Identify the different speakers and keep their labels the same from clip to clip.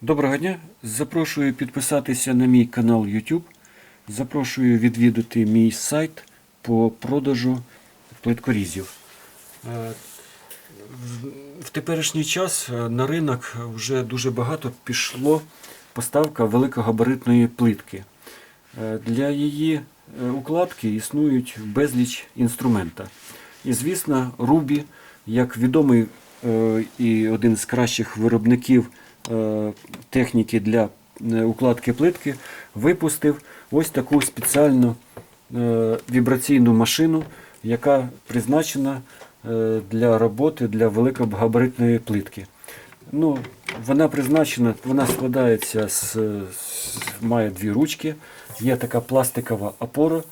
Speaker 1: Доброго дня! Запрошую підписатися на мій канал YouTube. Запрошую відвідати мій сайт по продажу плиткорізів. Е, в- теперішній час е, на ринок вже дуже багато пішло поставка великогабаритної плитки. Е, Для її укладки існують безліч інструмента. І, звісно, Рубі, як відомий і один з кращих виробників техніки для е, укладки плитки, випустив ось таку спеціальну е, вібраційну машину, яка призначена е, для роботи для великогабаритної плитки. Ну, вона призначена, вона складається з, з- має дві ручки, є така пластикова опора.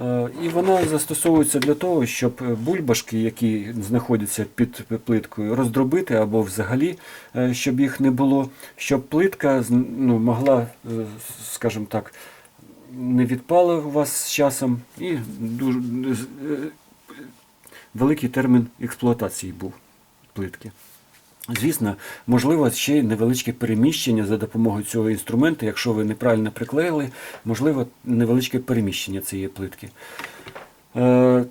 Speaker 1: Е, І вона застосовується для того, щоб бульбашки, які знаходяться під плиткою, роздробити або взагалі, е, щоб їх не було, щоб плитка ну, могла, е, скажімо так, не відпала у вас з часом і дуже е, великий термін експлуатації був плитки. Звісно, можливо, ще й невеличке переміщення за допомогою цього інструменту, якщо ви неправильно приклеїли, можливо, невеличке переміщення цієї плитки. Е,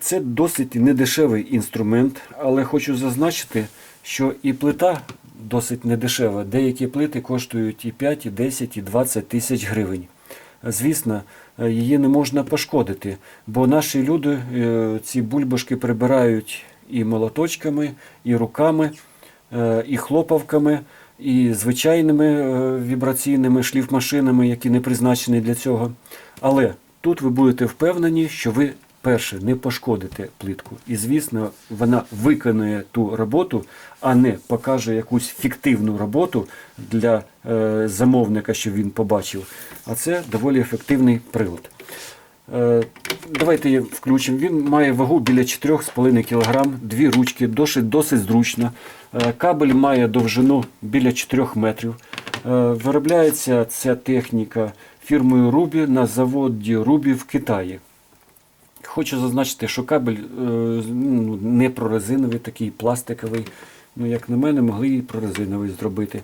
Speaker 1: Це досить недешевий інструмент, але хочу зазначити, що і плита досить недешева. Деякі плити коштують і 5, і 10, і 20 тисяч гривень. Звісно, е, її не можна пошкодити, бо наші люди е, ці бульбашки прибирають і молоточками, і руками, е, і хлопавками, і звичайними е, вібраційними шліфмашинами, які не призначені для цього. Але тут ви будете впевнені, що ви перше не пошкодите плитку. І, звісно, вона виконує ту роботу, а не покаже якусь фіктивну роботу для е, замовника, щоб він побачив. А це доволі ефективний прилад. Е, Давайте її включимо. Він має вагу біля 4,5 кг, дві ручки, досить, досить зручно. Е, Кабель має довжину біля 4 метрів. Е, Виробляється ця техніка фірмою Рубі на заводі Рубі в Китаї. Хочу зазначити, що кабель ну, не прорезиновий, такий пластиковий. Ну, як на мене, могли і прорезиновий зробити.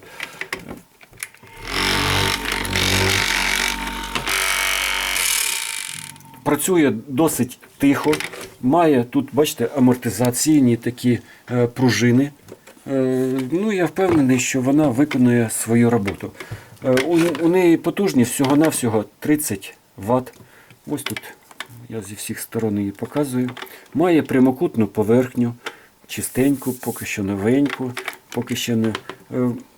Speaker 1: Працює досить тихо. Має тут, бачите, амортизаційні такі е, пружини. Е, ну, я впевнений, що вона виконує свою роботу. Е, у, неї потужність всього-навсього 30 Вт. Ось тут я зі всіх сторон її показую. Має прямокутну поверхню, чистеньку, поки що новеньку, поки що не.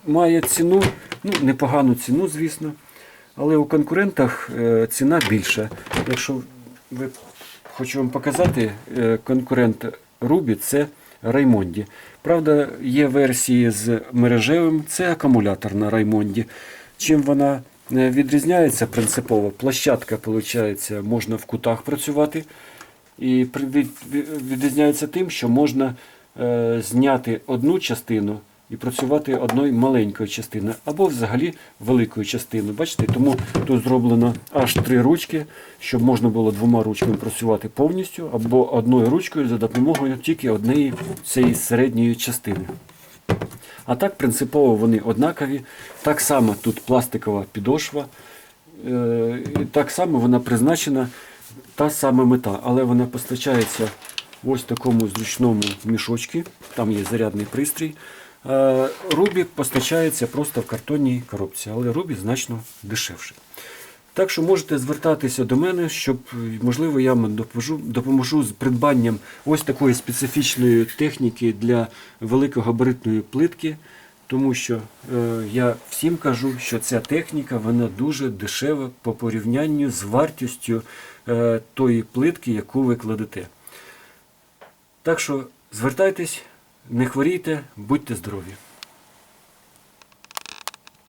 Speaker 1: Має ціну, ну, непогану ціну, звісно. Але у конкурентах ціна більша. Якщо хочу вам показати, е, конкурент Ruby це Раймонді. Правда, є версії з мережевим, це акумулятор на Раймонді. Чим вона е, відрізняється принципово? Площадка, виходить, можна в кутах працювати. І відрізняється тим, що можна е, зняти одну частину і працювати одною маленькою частиною, або взагалі великою частиною. Бачите, тому тут зроблено аж три ручки, щоб можна було двома ручками працювати повністю, або одною ручкою за допомогою тільки однієї цієї середньої частини. А так принципово вони однакові. Так само тут пластикова підошва. Е, Так само вона призначена та сама мета, але вона постачається ось такому зручному мішочці. Там є зарядний пристрій. Е, Рубі постачається просто в картонній коробці, але Рубі значно дешевше. Так що можете звертатися до мене, щоб, можливо, я вам допоможу, допоможу з придбанням ось такої специфічної техніки для великогабаритної плитки. Тому що е, я всім кажу, що ця техніка вона дуже дешева по порівнянню з вартістю е, тої плитки, яку ви кладете. Так що звертайтесь, не хворійте, будьте здорові.